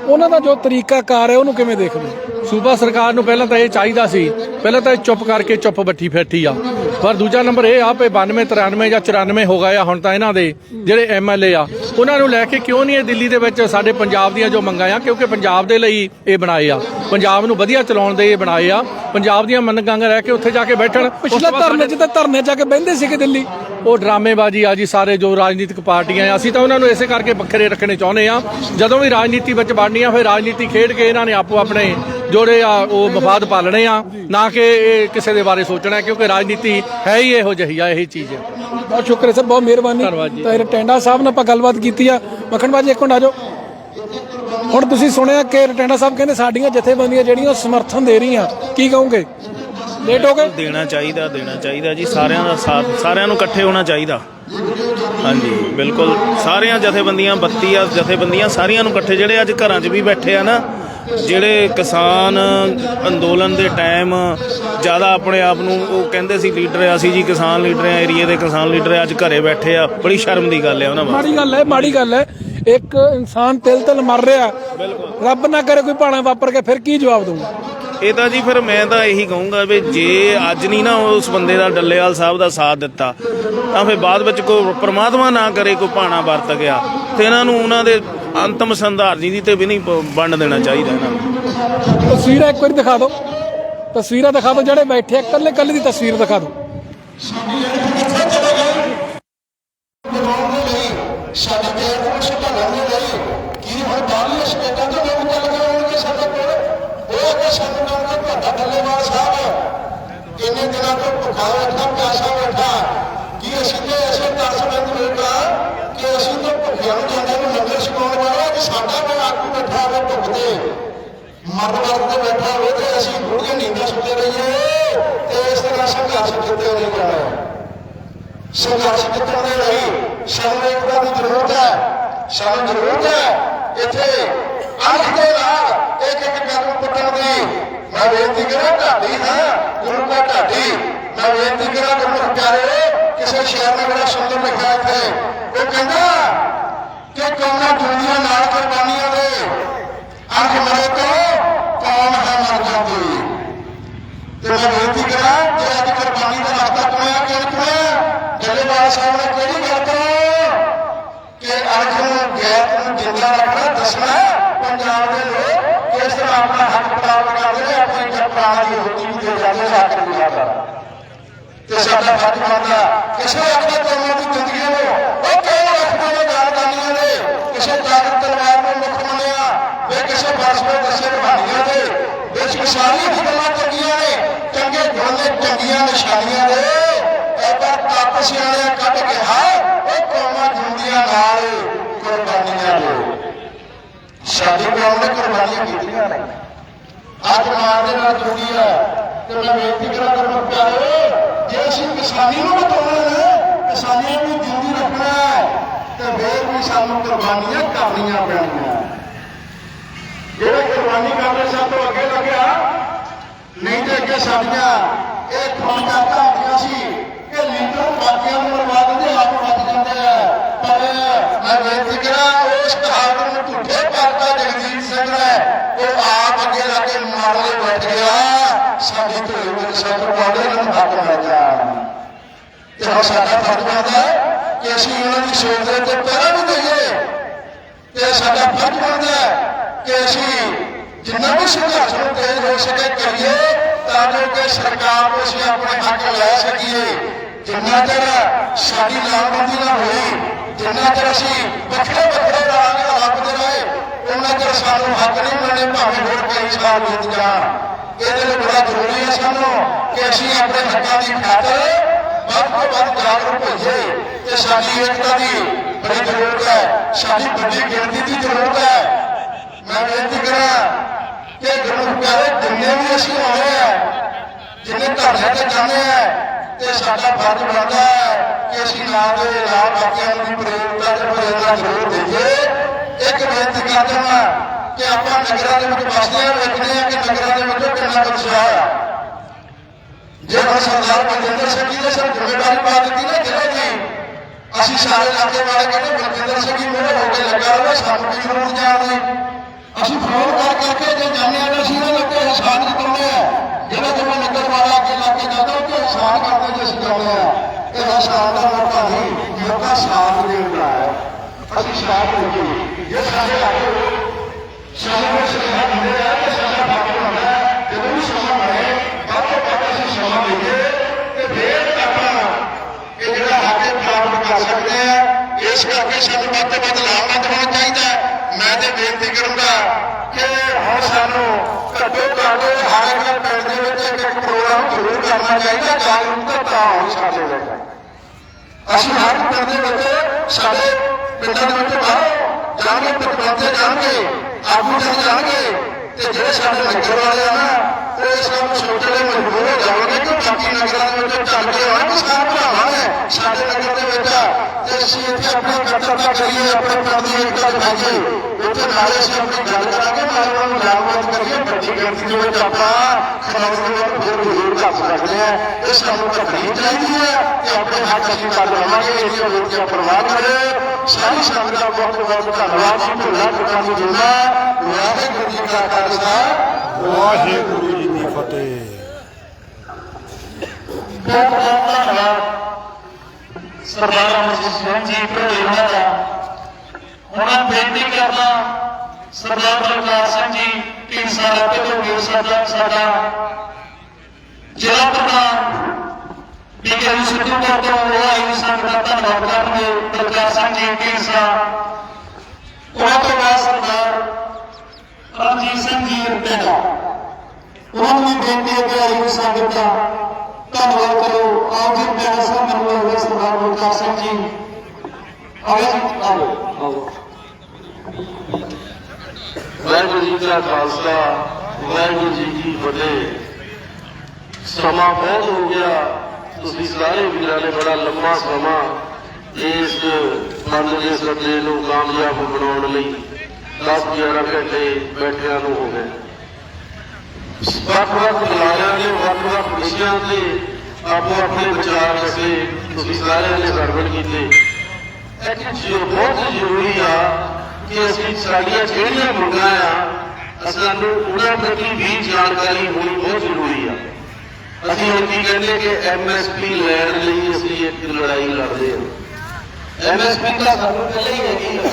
ਉਹਨਾਂ ਦਾ ਜੋ ਤਰੀਕਾਕਾਰ ਹੈ, ਉਹਨੂੰ ਕਿਵੇਂ ਦੇਖਦੇ ਸੂਬਾ ਸਰਕਾਰ ਨੂੰ ਪਹਿਲਾਂ ਤਾਂ ਇਹ ਚਾਹੀਦਾ ਸੀ, ਪਹਿਲਾਂ ਤਾਂ ਇਹ ਚੁੱਪ ਕਰਕੇ ਚੁੱਪ ਬੱਠੀ ਫੈਠੀ ਆ। ਪਰ ਦੂਜਾ ਨੰਬਰ ਇਹ ਆ ਪੇ 92 93 ਜਾਂ 94 ਹੋ ਗਏ ਆ ਹੁਣ ਤਾਂ ਇਹਨਾਂ ਦੇ ਜਿਹੜੇ ਐਮਐਲਏ ਆ, ਉਹਨਾਂ ਨੂੰ ਲੈ ਕੇ ਕਿਉਂ ਨਹੀਂ ਇਹ ਦਿੱਲੀ ਦੇ ਵਿੱਚ ਸਾਡੇ ਪੰਜਾਬ ਦੀਆਂ ਜੋ ਮੰਗਾਂ ਆ, ਕਿਉਂਕਿ ਪੰਜਾਬ ਦੇ ਲਈ ਇਹ ਬਣਾਏ ਆ। ਪੰਜਾਬ ਨੂੰ ਵਧੀਆ ਚਲਾਉਣ ਦੇ ਇਹ ਬਣਾਏ ਆ। ਪੰਜਾਬ ਦੀਆਂ ਮੰਗਾਂ ਰਹਿ ਕੇ ਉੱਥੇ ਜਾ ਕੇ ਬੈਠਣ। ਪਿਛਲੇ ਧਰਨੇ 'ਚ ਤਾਂ ਧਰਨੇ ਜਾ ਕੇ ਬਹਿੰਦੇ ਸੀਗੇ ਦਿੱਲੀ। ਉਹ ਡਰਾਮੇਬਾਜ਼ੀ ਆ ਜੀ ਸਾਰੇ ਜੋ ਰਾਜਨੀਤਿਕ ਪਾਰਟੀਆਂ ਆ ਅਸੀਂ ਤਾਂ ਉਹਨਾਂ ਨੂੰ ਇਸੇ ਕਰਕੇ ਵੱਖਰੇ ਰੱਖਣੇ ਚਾਹੁੰਦੇ ਆ। ਜਦੋਂ ਵੀ ਰਾਜਨੀਤੀ ਵਿੱਚ ਵੜਨੀ ਆ ਫਿਰ ਰਾਜਨੀਤੀ ਖੇਡ ਕੇ ਇਹਨਾਂ ਨੇ ਆਪੋ ਆਪਣੇ ਜੋੜੇ ਆ ਉਹ ਮਫਾਦ ਪਾਲਣੇ ਆ। ਨਾ ਕਿ ਇਹ ਕਿਸੇ ਦੇ ਬਾਰੇ ਸੋਚਣਾ ਕਿਉਂਕਿ ਰਾਜਨੀਤੀ ਹੈ ਹੀ ਇਹੋ ਜਿਹੀ ਆ ਇਹੀ ਚੀਜ਼ ਹੈ ਬਹੁਤ ਸ਼ੁਕਰ ਸਰ ਬਹੁਤ ਮਿਹਰਬਾਨੀ। ਤਾਂ ਇਹ ਟੈਂਡਾ ਸਾਹਿਬ ਨਾਲ ਆਪਾਂ ਗੱਲਬਾਤ ਕੀਤੀ ਆ। ਮੱਖਣ ਬਾਜੀ ਇੱਕ ਮਿੰਟ ਆ ਜਾਓ। ਹੁਣ ਤੁਸੀਂ ਸੁਣਿਆ ਕਿ ਟੈਂਡਾ ਸਾਹਿਬ ਕਹਿੰਦੇ ਸਾਡੀਆਂ ਜਥੇਬੰਦੀਆਂ ਜਿਹੜੀਆਂ ਉਹ ਸਮਰਥਨ ਦੇ ਰਹੀਆਂ ਕੀ ਕਹੋਗੇ? ਲੇਟ ਹੋ ਗਏ? ਦੇਣਾ ਚਾਹੀਦਾ ਦੇਣਾ ਚਾਹੀਦਾ ਜੀ ਸਾਰਿਆਂ ਦਾ ਸਾਥ ਸਾਰਿਆਂ ਨੂੰ ਇਕੱਠੇ ਹੋਣਾ ਚਾਹੀਦਾ। ਹਾਂਜੀ ਬਿਲਕੁਲ। ਸਾਰਿਆਂ ਜਥੇਬੰਦੀਆਂ 32 ਆ ਜਥੇਬੰਦੀਆਂ ਸਾਰਿਆਂ ਨੂੰ ਇਕੱਠੇ ਜਿਹੜੇ ਅੱਜ ਘਰਾਂ 'ਚ ਵੀ ਬੈਠੇ ਆ ਨਾ ਜਿਹੜੇ ਕਿਸਾਨ ਅੰਦੋਲਨ ਦੇ ਟਾਈਮ ਜ਼ਿਆਦਾ ਆਪਣੇ ਆਪ ਨੂੰ ਉਹ ਕਹਿੰਦੇ ਸੀ ਲੀਡਰ ਆ ਅਸੀਂ ਜੀ ਕਿਸਾਨ ਲੀਡਰ ਆ ਏਰੀਏ ਦੇ ਕਿਸਾਨ ਲੀਡਰ ਆ ਅੱਜ ਘਰੇ ਬੈਠੇ ਆ ਬੜੀ ਸ਼ਰਮ ਦੀ ਗੱਲ ਹੈ ਉਹਨਾਂ ਵਾਸਤੇ। ਮਾੜੀ ਗੱਲ ਹੈ ਮਾੜੀ ਗੱਲ ਹੈ। ਇੱਕ ਇਨਸਾਨ ਤਿਲ ਤਿਲ ਮਰ ਰਿਹਾ। ਰੱਬ ਨਾ ਕਰੇ ਕੋਈ ਭਾਣਾ ਵਾਪਰ ਕੇ ਫਿਰ ਕੀ ਜਵਾਬ ਦਊਗਾ ਇਹ ਤਾਂ ਜੀ ਫਿਰ ਮੈਂ ਤਾਂ ਇਹੀ ਕਹੂੰਗਾ ਵੀ ਜੇ ਅੱਜ ਨਹੀਂ ਨਾ ਉਸ ਬੰਦੇ ਦਾ ਡੱਲੇਵਾਲ ਸਾਹਿਬ ਦਾ ਸਾਥ ਦਿੱਤਾ ਤਾਂ ਫਿਰ ਬਾਅਦ ਵਿੱਚ ਕੋਈ ਪ੍ਰਮਾਤਮਾ ਨਾ ਕਰੇ ਕੋਈ ਭਾਣਾ ਵਰਤ ਗਿਆ। ਤੇ ਇਹਨਾਂ ਨੂੰ ਉਹਨਾਂ ਦੇ ਅੰਤਮ ਸੰਧਾਰਨੀ ਦੀ ਤੇ ਵੀ ਨਹੀਂ ਵੰਡ ਦੇਣਾ ਚਾਹੀਦਾ ਇਹਨਾਂ ਨੂੰ। ਤਸਵੀਰਾਂ ਇੱਕ ਵਾਰੀ ਦਿਖਾ ਦਿਓ। ਤਸਵੀਰਾਂ ਦਿਖਾ ਦਿਓ ਜਿਹੜੇ ਬੈਠੇ ਆ ਇਕੱਲੇ ਇਕੱਲੇ ਦੀ ਤਸਵੀਰ ਦਿਖਾ ਦਿਓ ਸਾਡੇ ਦੇਸ਼ ਨੂੰ ਸੁਧਾਰਨ ਦੇ ਲਈ ਕੀ ਹੁਣ ਬਾਹਰਲੇ ਸਟੇਟਾਂ ਤੋਂ ਲੋਕ ਚੱਲ ਗਏ ਹੋਣਗੇ ਸਾਡੇ ਕੋਲ ਉਹ ਕਿ ਸਾਨੂੰ ਕਹਿੰਦੇ ਤੁਹਾਡਾ ਢੱਲੇਵਾਲ ਸਾਹਿਬ। ਕਿੰਨੇ ਦਿਨਾਂ ਤੋਂ ਭੁੱਖਾ ਬੈਠਾ, ਪਿਆਸਾ ਬੈਠਾ। ਕੀ ਅਸੀਂ ਤੇ ਐਸੇ 10 ਮਿੰਟ ਵੇਖਾ ਕਿ ਅਸੀਂ ਤਾਂ ਭੁੱਖਿਆਂ ਨੂੰ ਜਾਂਦੇ ਨੂੰ ਲੰਗਰ ਛਕਾਉਣ ਵਾਲਾ ਕਿ ਸਾਡਾ ਕੋਈ ਆਗੂ ਬੈਠਾ ਹੋਵੇ ਭੁੱਖ ਤੇ। ਮਰ ਮਰ ਤੇ ਬੈਠਾ ਹੋਵੇ ਤੇ ਅਸੀਂ ਗੂੜੀਆਂ ਨੀਂਦਾਂ ਸੁੱਤੇ ਰਹੀਏ ਤੇ ਇਸ ਤਰ੍ਹਾਂ ਸੰਘਰਸ਼ ਜਿੱਤੇ ਨਹੀਂ ਜਾਣਾ। ਸੰਘਰਸ਼ ਜਿੱਤਣ ਦੇ ਲਈ ਸਾਨੂੰ ਏਕਤਾ ਦੀ ਜ਼ਰੂਰਤ ਹੈ। ਸਾਨੂੰ ਜ਼ਰੂਰਤ ਹੈ ਇੱਥੇ ਅੱਖ ਦੇ ਨਾਲ ਇੱਕ ਇੱਕ ਕਦਮ ਪੁੱਟਣ ਦੀ ਮੈਂ ਬੇਨਤੀ ਕਰਾਂ, ਢਾਡੀ ਹਾਂ, ਗੁਰੂ ਦਾ ਢਾਡੀ। ਮੈਂ ਬੇਨਤੀ ਕਰਾਂ ਗੁਰੂ ਪਿਆਰੇ ਕਿਸੇ ਸ਼ਹਿਰ ਨੇ ਬੜਾ ਸੁੰਦਰ ਲਿਖਿਆ ਇੱਥੇ। ਉਹ ਕਹਿੰਦਾ ਕਿ ਕੌਣਾ ਦੁਨੀਆ ਨਾਲ ਕੁਰਬਾਨੀਆਂ ਦੇ। ਅੱਖ ਮਰੇ ਤੋਂ ਕੌਣ ਹੈ ਮਰ ਜਾਂਦੀ। ਤੇ ਮੈਂ ਬੇਨਤੀ ਕਰਾਂ ਕਿ ਅੱਜ ਕੁਰਬਾਨੀ ਦਾ ਰਸਤਾ ਚੁਣਿਆ, ਕਿਉਂ ਚੁਣਿਆ? ਜੱਲੇਵਾਲ ਸਾਹਿਬ ਨੇ ਕਿਹੜੀ ਗੱਲ ਤੋਂ ਕਿ ਅੱਜ ਨੂੰ ਗੈਰ ਨੂੰ ਜਿੰਦਾ ਰੱਖਣਾ ਦੱਸਣਾ ਪੰਜਾਬ ਦੇ ਲੋਕ ਤਰ੍ਹਾਂ ਆਪਣਾ ਹੱਕ ਪ੍ਰਾਪਤ ਕਰਦੇ ਨੇ ਆਪਣੀ ਜਪਾਨ ਦੀ ਰੋਟੀ ਵੀ ਦੇ ਜਾਂਦੇ ਨੇ ਆਖਰ ਦੀ ਬਾਤ ਤੇ ਸਾਡਾ ਫਰਜ਼ ਬਣਦਾ ਕਿਸੇ ਆਪਣੇ ਕੌਮਾਂ ਦੀ ਜ਼ਿੰਦਗੀ ਨੂੰ ਉਹ ਕਿਉਂ ਰੱਖਦੇ ਨੇ ਜਾਨਦਾਨੀਆਂ ਨੇ ਕਿਸੇ ਤਾਕਤ ਤਲਵਾਰ ਨੂੰ ਮੁੱਖ ਮੰਨਿਆ ਵੇ ਕਿਸੇ ਫਲਸਫੇ ਦੱਸੇ ਕਹਾਣੀਆਂ ਦੇ ਵਿੱਚ ਵਿਸ਼ਾਲੀ ਦੀ ਗੱਲਾਂ ਚੰਗੀਆਂ ਨੇ ਚੰਗੇ ਗੁਣ ਨੇ ਚੰਗੀਆਂ ਨਿਸ਼ਾਨੀਆਂ ਦੇ ਐਦਾਂ ਤਪ ਸਿਆਣਿਆ ਕੱਢ ਕੇ ਹਾ ਉਹ ਕੌਮਾਂ ਜੁੰਦੀਆਂ ਨਾਲ ਕੁਰਬਾਨੀਆਂ ਦੇ ਸਾਡੀ ਕੌਮ ਨੇ ਕੁਰਬਾਨੀਆਂ ਕੀਤੀਆਂ ਨੇ ਅੱਜ ਮਾਂ ਦੇ ਨਾਲ ਜੁੜੀ ਹੈ ਤੇ ਮੈਂ ਬੇਨਤੀ ਕਰਾਂ ਕਰਮ ਪਿਆਰੇ ਜੇ ਅਸੀਂ ਕਿਸਾਨੀ ਨੂੰ ਬਚਾਉਣਾ ਹੈ ਕਿਸਾਨੀ ਨੂੰ ਜਿੰਦੀ ਰੱਖਣਾ ਹੈ। ਤੇ ਫੇਰ ਵੀ ਸਾਨੂੰ ਕੁਰਬਾਨੀਆਂ ਕਰਨੀਆਂ ਪੈਣੀਆਂ। ਜਿਹੜਾ ਕੁਰਬਾਨੀ ਕਰਦੇ ਸਭ ਤੋਂ ਅੱਗੇ ਲੱਗਿਆ, ਨਹੀਂ ਤੇ ਅੱਗੇ ਸਾਡੀਆਂ ਇਹ ਫੋਨ ਕਰਦਾ ਹੁੰਦੀਆਂ ਸੀ ਕਿ ਲੀਡਰ ਬਾਕੀਆਂ ਨੂੰ ਮਰਵਾ ਦਿੰਦੇ, ਆਪ ਵੱਜ ਜਾਂਦੇ ਆ। ਪਰ ਮੈਂ ਬੇਨਤੀ ਕਰਾਂ ਉਸ ਕਹਾਵਤ ਨੂੰ ਝੂਠੇ ਕਰਤਾ ਜਗਦੀਪ ਸਿੰਘ ਨੇ ਉਹ ਆਪ ਅੱਗੇ ਲਾ ਕੇ ਮਾਰਲੇ ਬੈਠ ਗਿਆ ਸਾਡੀ ਧੋਈ ਵਿੱਚ ਸਭ ਵਾਲੇ ਨੂੰ ਹੱਕ ਮਿਲ ਗਿਆ ਤੇ ਹੁਣ ਸਾਡਾ ਫਰਜ਼ ਬਣਦਾ ਹੈ ਕਿ ਅਸੀਂ ਉਹਨਾਂ ਦੀ ਸੋਚ ਦੇ ਉੱਤੇ ਪਹਿਰਾ ਵੀ ਦਈਏ। ਤੇ ਸਾਡਾ ਫਰਜ਼ ਬਣਦਾ ਹੈ ਕਿ ਅਸੀਂ ਜਿੰਨਾ ਵੀ ਸੰਘਰਸ਼ ਨੂੰ ਤੇਜ਼ ਹੋ ਸਕੇ ਕਰੀਏ, ਤਾਂ ਜੋ ਕਿ ਸਰਕਾਰ ਤੋਂ ਅਸੀਂ ਆਪਣੇ ਹੱਕ ਲੈ ਸਕੀਏ। ਜਿੰਨਾ ਚਿਰ ਸਾਡੀ ਲਾਮਬੰਦੀ ਨਾ ਹੋਈ, ਜਿੰਨਾ ਚਿਰ ਅਸੀਂ ਵੱਖਰੇ ਵੱਖਰੇ ਰਹਾਂਗੇ ਰੱਬ ਰਹੇ, ਉਹਨਾਂ ਚਿਰ ਸਾਨੂੰ ਹੱਕ ਨਹੀਂ ਮਿਲਣੇ ਭਾਵੇਂ ਹੋਰ ਕਈ ਸਾਲ ਬੀਤ ਜਾਣ। ਇਹਦੇ ਲਈ ਬੜਾ ਜ਼ਰੂਰੀ ਹੈ ਸਾਨੂੰ ਕਿ ਅਸੀਂ ਆਪਣੇ ਹੱਕਾਂ ਦੀ ਖਾਤਰ ਵੱਧ ਤੋਂ ਵੱਧ ਜਾਗਰੂਕ ਹੋਈਏ ਤੇ ਸਾਡੀ ਏਕਤਾ ਦੀ ਬੜੀ ਜ਼ਰੂਰਤ ਹੈ। ਸਾਡੀ ਵੱਡੀ ਗਿਣਤੀ ਦੀ ਜ਼ਰੂਰਤ ਹੈ। ਮੈਂ ਬੇਨਤੀ ਕਰਾਂ ਕਿ ਗੁਰੂ ਜਿੰਨੇ ਵੀ ਅਸੀਂ ਆਏ ਆ, ਜਿੰਨੇ ਧਰਨੇ ਤੇ ਜਾਂਦੇ ਆ, ਤੇ ਸਾਡਾ ਫਰਜ਼ ਬਣਦਾ ਹੈ ਕਿ ਅਸੀਂ ਨਾਲ ਦੇ ਨਾਲ ਬਾਕੀਆਂ ਨੂੰ ਵੀ ਪ੍ਰੇਰਨਾ ਤੇ ਪ੍ਰੇਰਨਾ ਜ਼ਰੂਰ ਦੇਈਏ। ਇੱਕ ਬੇਨਤੀ ਕਰਦਾ ਹਾਂ ਕਿ ਆਪਾਂ ਨਗਰਾਂ ਦੇ ਵਿੱਚ ਵਸਦੇ ਆ ਵੇਖਦੇ ਆ ਕਿ ਨਗਰਾਂ ਦੇ ਵਿੱਚ ਕਿੰਨਾ ਉਤਸ਼ਾਹ ਆ ਜੇ ਹੁਣ ਸਰਦਾਰ ਬਲਜਿੰਦਰ ਸਿੰਘ ਜੀ ਨੇ ਸਿਰ ਜ਼ਿੰਮੇਵਾਰੀ ਪਾ ਦਿੱਤੀ ਨਾ ਜ਼ਿਲ੍ਹੇ ਦੀ ਅਸੀਂ ਸਾਰੇ ਇਲਾਕੇ ਵਾਲੇ ਕਹਿੰਦੇ ਬਲਜਿੰਦਰ ਸਿੰਘ ਜੀ ਮੇਰੇ ਹੋ ਕੇ ਲੱਗਾ ਹੋਵੇ ਸਾਨੂੰ ਕੀ ਜ਼ਰੂਰਤ ਜਾਣ ਅਸੀਂ ਫੋਨ ਕਰ ਕਰਕੇ ਜੇ ਜਾਣਿਆ ਤਾਂ ਅਸੀਂ ਇਹਨਾਂ ਲੋਕੇ ਇਹਸਾਨ ਜਤਾਉਂਦੇ ਆ ਜਿਹੜਾ ਜਿਵੇਂ ਨਗਰ ਵਾਲਾ ਅੱਗੇ ਲਾ ਕੇ ਜਾਂਦਾ ਉਹ ਤੇ ਇਹਸਾਨ ਕਰਦੇ ਜੇ ਅਸੀਂ ਚਾਹੁੰਦੇ ਆ ਇਹ ਇਹਸਾਨ ਦਾ ਮੌਕਾ ਨਹੀਂ ਮੌਕਾ ਸਾਥ ਦੇਣ ਦਾ ਹੈ ਅਸੀਂ ਸਾਥ ਦੇਈਏ ਜੇ ਸਾਡੇ ਇਲਾਕੇ ਸਾਨੂੰ ਵਿੱਚ ਸਿਖਾ ਆ ਕਿ ਸਾਡਾ ਫਰਜ਼ ਹੁੰਦਾ ਹੈ ਜਦੋਂ ਵੀ ਸਮਾਂ ਬਣੇ ਵੱਧ ਤੋਂ ਵੱਧ ਅਸੀਂ ਸਮਾਂ ਲਈਏ ਤੇ ਫਿਰ ਆਪਾਂ ਇਹ ਜਿਹੜਾ ਹੱਕ ਪ੍ਰਾਪਤ ਕਰ ਸਕਦੇ ਆ ਇਸ ਸਾਨੂੰ ਵੱਧ ਤੋਂ ਵੱਧ ਲਾਭਵੰਦ ਹੋਣਾ ਚਾਹੀਦਾ ਮੈਂ ਤੇ ਬੇਨਤੀ ਕਰੂੰਗਾ ਕਿ ਹੁਣ ਸਾਨੂੰ ਘੱਟੋ ਘੱਟ ਹਰ ਇੱਕ ਪਿੰਡ ਦੇ ਵਿੱਚ ਇੱਕ ਇੱਕ ਪ੍ਰੋਗਰਾਮ ਸ਼ੁਰੂ ਕਰਨਾ ਚਾਹੀਦਾ, ਜਾਗਰੂਕਤਾ ਤਾਂ ਹੋਣੀ ਸਾਡੇ ਵਿੱਚ ਅਸੀਂ ਹਰ ਪਿੰਡ ਦੇ ਵਿੱਚ ਸਾਡੇ ਪਿੰਡਾਂ ਦੇ ਵਿੱਚ ਬਾਹਰ ਜਾਣਗੇ ਪਟਵਾਤੇ ਜਾਣਗੇ, ਆਗੂ ਜਨ ਜਾਣਗੇ। ਤੇ ਜਿਹੜੇ ਸਾਡੇ ਨਗਰ ਵਾਲੇ ਆ ਨਾ ਉਹ ਇਸ ਗੱਲ ਸੋਚਣ ਲਈ ਮਜਬੂਰ ਹੋ ਜਾਣਗੇ ਕਿ ਬਾਕੀ ਨਗਰਾਂ ਦੇ ਵਿੱਚ ਚੱਲ ਕੇ ਆਉਣਾ ਕਿਸਾਨ ਭਰਾਵਾਂ ਨੇ ਸਾਡੇ ਨਗਰ ਦੇ ਵਿੱਚ ਤੇ ਅਸੀਂ ਇੱਥੇ ਆਪਣੀ ਕਰਤੱਵਤਾ ਕਰੀਏ, ਆਪਣੇ ਪਿੰਡ ਏਕਤਾ ਦਿਖਾਈਏ। ਉੱਥੇ ਨਾਲੇ ਅਸੀਂ ਆਪਣੀ ਗੱਲ ਕਰਾਂਗੇ, ਨਾਲੇ ਉਹਨਾਂ ਨੂੰ ਲਾਭਵੰਦ ਕਰੀਏ। ਵੱਡੀ ਗਿਣਤੀ ਦੇ ਵਿੱਚ ਆਪਾਂ ਖਨੌਰ ਦੇ ਵੱਲ ਹੋਰ ਜ਼ਰੂਰ ਕਰ ਸਕਦੇ ਹਾਂ। ਇਹ ਸਾਨੂੰ ਘਟਣੀ ਚਾਹੀਦੀ ਹੈ ਤੇ ਆਪਣੇ ਹੱਥ ਅਸੀਂ ਕਰ ਲਵਾਂਗੇ ਇਸ ਤੋਂ ਲੋਕ ਦਾ ਕਰੇ ਸਾਰੀ ਸੰਗਤ ਦਾ ਬਹੁਤ ਬਹੁਤ ਧੰਨਵਾਦ। ਜੀ ਭੁੱਲਾ ਚੁੱਕਾ ਜੀ ਜੁਨਾ ਵਾਹਿਗੁਰੂ ਜੀ ਕਾ ਖਾਲਸਾ। ਵਾਹਿਗੁਰੂ ਜੀ ਦੀ ਫਤਿਹ। ਬਹੁਤ ਬਹੁਤ ਧੰਨਵਾਦ। ਸਰਦਾਰ ਅਮਰਜੀਤ ਸਿੰਘ ਜੀ ਭੇਲੇ ਹੋਣਾ ਦਾ। ਹੁਣ ਮੈਂ ਬੇਨਤੀ ਕਰਦਾ ਸਰਦਾਰ ਬਲਕਾਰ ਸਿੰਘ ਜੀ ਢੀਂਸਾ ਰੱਖੇ ਤੋਂ ਵੀਰ ਸਾਡਾ ਸਾਡਾ ਜ਼ਿਲ੍ਹਾ ਪ੍ਰਧਾਨ ਬੀਕੇ ਸਿੱਧੂ ਤੋਂ ਤੋਂ ਉਹ ਆਈ ਸੰਗਤ ਦਾ ਧੰਨਵਾਦ ਕਰਨਗੇ ਬਲਕਾਰ ਸਿੰਘ ਜੀ ਢੀਂਸਾ ਉਹਨਾਂ ਤੋਂ ਬਾਅਦ ਸਰਦਾਰ ਰਣਜੀਤ ਸਿੰਘ ਜੀ ਰੁਪੇਲਾ ਉਹਨਾਂ ਨੂੰ ਵੀ ਬੇਨਤੀ ਹੈ ਕਿ ਆਈ ਸੰਗਤ ਦਾ ਧੰਨਵਾਦ ਕਰੋ ਆਓ ਜੀ ਪਿਆਰਾ ਸਾਹਿਬ ਮੈਨੂੰ ਹੋਵੇ ਸਰਦਾਰ ਬਲਕਾਰ ਸਿੰਘ ਜੀ ਆਓ ਜੀ ਆਓ ਆਓ ਵਾਹਿਗੁਰੂ ਜੀ ਕਾ ਖਾਲਸਾ ਵਾਹਿਗੁਰੂ ਜੀ ਤੁਸੀਂ ਸਾਰੇ ਵੀਰਾਂ ਨੇ ਬੜਾ ਲੰਮਾ ਸਮਾਂ ਇਸ ਬੰਦ ਦੇ ਸੱਦੇ ਨੂੰ ਕਾਮਯਾਬ ਬਣਾਉਣ ਲਈ 10 11 ਘੰਟੇ ਬੈਠਿਆਂ ਨੂੰ ਹੋ ਗਏ। ਵੱਖ-ਵੱਖ ਬੁਲਾਰਿਆਂ ਨੇ, ਵੱਖ-ਵੱਖ ਵਿਸ਼ਿਆਂ ਤੇ ਆਪੋ ਆਪਣੇ ਵਿਚਾਰ ਦੱਸੇ ਤੁਸੀਂ ਸਾਰਿਆਂ ਨੇ ਸਰਵਣ ਕੀਤੇ। ਇੱਕ ਜੋ ਬਹੁਤ ਜ਼ਰੂਰੀ ਆ ਕਿ ਅਸੀਂ ਸਾਡੀਆਂ ਜਿਹੜੀਆਂ ਮੰਗਾਂ ਆ, ਸਾਨੂੰ ਉਹਨਾਂ ਪ੍ਰਤੀ ਵੀ ਜਾਣਕਾਰੀ ਹੋਣੀ ਬਹੁਤ ਜ਼ਰੂਰੀ ਆ। ਅਸੀਂ ਹੁਣ ਕੀ ਕਹਿੰਦੇ ਕਿ ਐਮਐਸਪੀ ਲੈਣ ਲਈ ਅਸੀਂ ਇੱਕ ਲੜਾਈ ਲੜਦੇ ਹਾਂ। ਐਮਐਸਪੀ ਤਾਂ ਸਾਨੂੰ ਪਹਿਲਾਂ ਹੀ ਹੈਗੀ ਆ।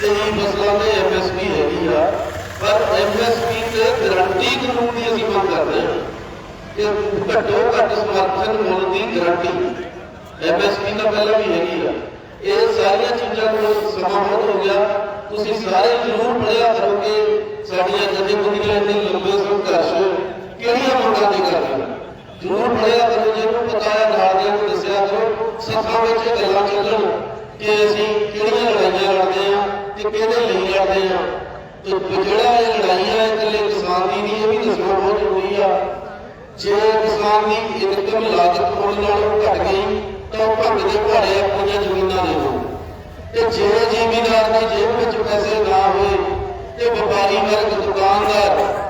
ਤੇ ਇਹ ਮਸਲਾ ਤੇ ਐਮਐਸਪੀ ਹੈਗੀ ਆ। ਪਰ ਐਮਐਸਪੀ ਤੇ ਗਰੰਟੀ ਕਾਨੂੰਨ ਦੀ ਅਸੀਂ ਮੰਗ ਕਰਦੇ ਹਾਂ ਕਿ ਘੱਟੋ ਘੱਟ ਸਮਰਥਨ ਮੁੱਲ ਦੀ ਗਰੰਟੀ। ਐਮਐਸਪੀ ਤਾਂ ਪਹਿਲਾਂ ਵੀ ਹੈਗੀ ਆ। ਇਹ ਸਾਰੀਆਂ ਚੀਜ਼ਾਂ ਨੂੰ ਸਮਾਂ ਬਹੁਤ ਹੋ ਗਿਆ। ਤੁਸੀਂ ਸਾਰੇ ਜ਼ਰੂਰ ਪੜਿਆ ਕਰੋਗੇ ਸਾਡੀਆਂ ਜਥੇਬੰਦੀਆਂ ਇੰਨੇ ਲੰਬੇ ਸੰਘਰਸ਼ ਕਿਹੜੀਆਂ ਮੰਗਾਂ ਤੇ ਕਰ ਰਹੀਆਂ ਜ਼ਰੂਰ ਪੜਿਆ ਕਰੋ ਜਿਹਨੂੰ ਪਤਾ ਹੈ, ਨਾਲ ਦੇ ਨੂੰ ਦੱਸਿਆ ਕਰੋ। ਸੱਥਾਂ ਵਿੱਚ ਗੱਲਾਂ ਚੱਲਣ ਕਿ ਅਸੀਂ ਕਿਹੜੀਆਂ ਲੜਾਈਆਂ ਲੜਦੇ ਆ ਤੇ ਕਿਹਦੇ ਲਈ ਲੜਦੇ ਆ ਤੇ ਜਿਹੜਾ ਇਹ ਲੜਾਈ ਇਕੱਲੇ ਕਿਸਾਨ ਦੀ ਨਹੀਂ, ਇਹ ਵੀ ਦੱਸਣਾ ਬਹੁਤ ਜ਼ਰੂਰੀ ਆ। ਜੇ ਕਿਸਾਨ ਦੀ ਇਨਕਮ ਲਾਗਤ ਹੋਣ ਨਾਲੋਂ ਘਟ ਗਈ, ਤਾਂ ਉਹ ਭੰਗ ਦੇ ਭਾੜੇ ਆਪਣੀਆਂ ਜ਼ਮੀਨਾਂ ਦੇ ਹੋਣ ਤੇ ਜੇ ਜ਼ਿਮੀਦਾਰ ਦੀ ਜੇਬ ਵਿੱਚ ਪੈਸੇ ਨਾ ਹੋਏ, ਤੇ ਵਪਾਰੀ ਵਰਗ ਦੁਕਾਨਦਾਰ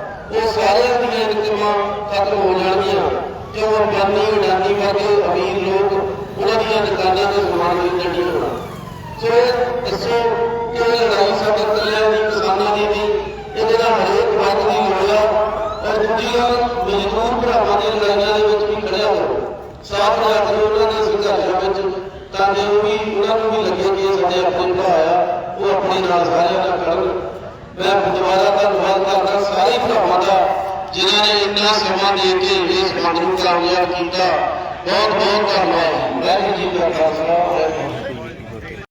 ਉਹ ਸਾਰਿਆਂ ਦੀਆਂ ਵਰਗੇ ਅਮੀਰ ਲੋਕ ਉਹਨਾਂ ਦੀਆਂ ਦੁਕਾਨਾਂ ਦੇ ਸਮਾਨ ਖਰੀਦਣ ਨਹੀਂ ਹੋਣਾ ਸੋ ਦੱਸੋ ਕਿ ਲੜਾਈ ਸਾਡੇ ਇਕੱਲਿਆਂ ਦੀ, ਕਿਸਾਨਾਂ ਦੀ ਨਹੀਂ, ਇਹਦੇ ਨਾਲ ਹਰੇਕ ਵਰਗ ਦੀ ਲੋੜ ਆ, ਔਰ ਦੂਜੀਆਂ ਮਜ਼ਦੂਰ ਭਰਾਵਾਂ ਦੀਆਂ ਲੜਾਈਆਂ ਦੇ ਵਿੱਚ ਵੀ ਖੜਿਆ ਹੋਵੇ ਸਾਥ ਲਿਆ ਕਰੋ ਉਹਨਾਂ ਦੇ ਸੰਘਰਸ਼ਾਂ ਵਿੱਚ ਤਾਂ ਜੋ ਵੀ ਉਹਨਾਂ ਨੂੰ ਵੀ ਲੱਗੇ ਕਿ ਇਹ ਸਾਡੇ ਆਪਣੇ ਭਰਾ ਆ, ਉਹ ਆਪਣੇ ਨਾਲ ਸਾਰਿਆਂ ਨਾਲ ਖੜਨ ਮੈਂ ਦੁਬਾਰਾ ਧੰਨਵਾਦ ਕਰਦਾ, ਸਾਰੇ ਭਰਾਵਾਂ ਦਾ ਜਿਨ੍ਹਾਂ ਨੇ ਇੰਨਾ ਸਮਾਂ ਦੇ ਕੇ ਇਸ ਕੰਮ ਨੂੰ ਕਾਮਯਾਬ ਕੀਤਾ ਬਹੁਤ ਬਹੁਤ ਧੰਨਵਾਦ। ਵਾਹਿਗੁਰੂ ਜੀ ਕਾ ਖਾਲਸਾ, ਵਾਹਿਗੁਰੂ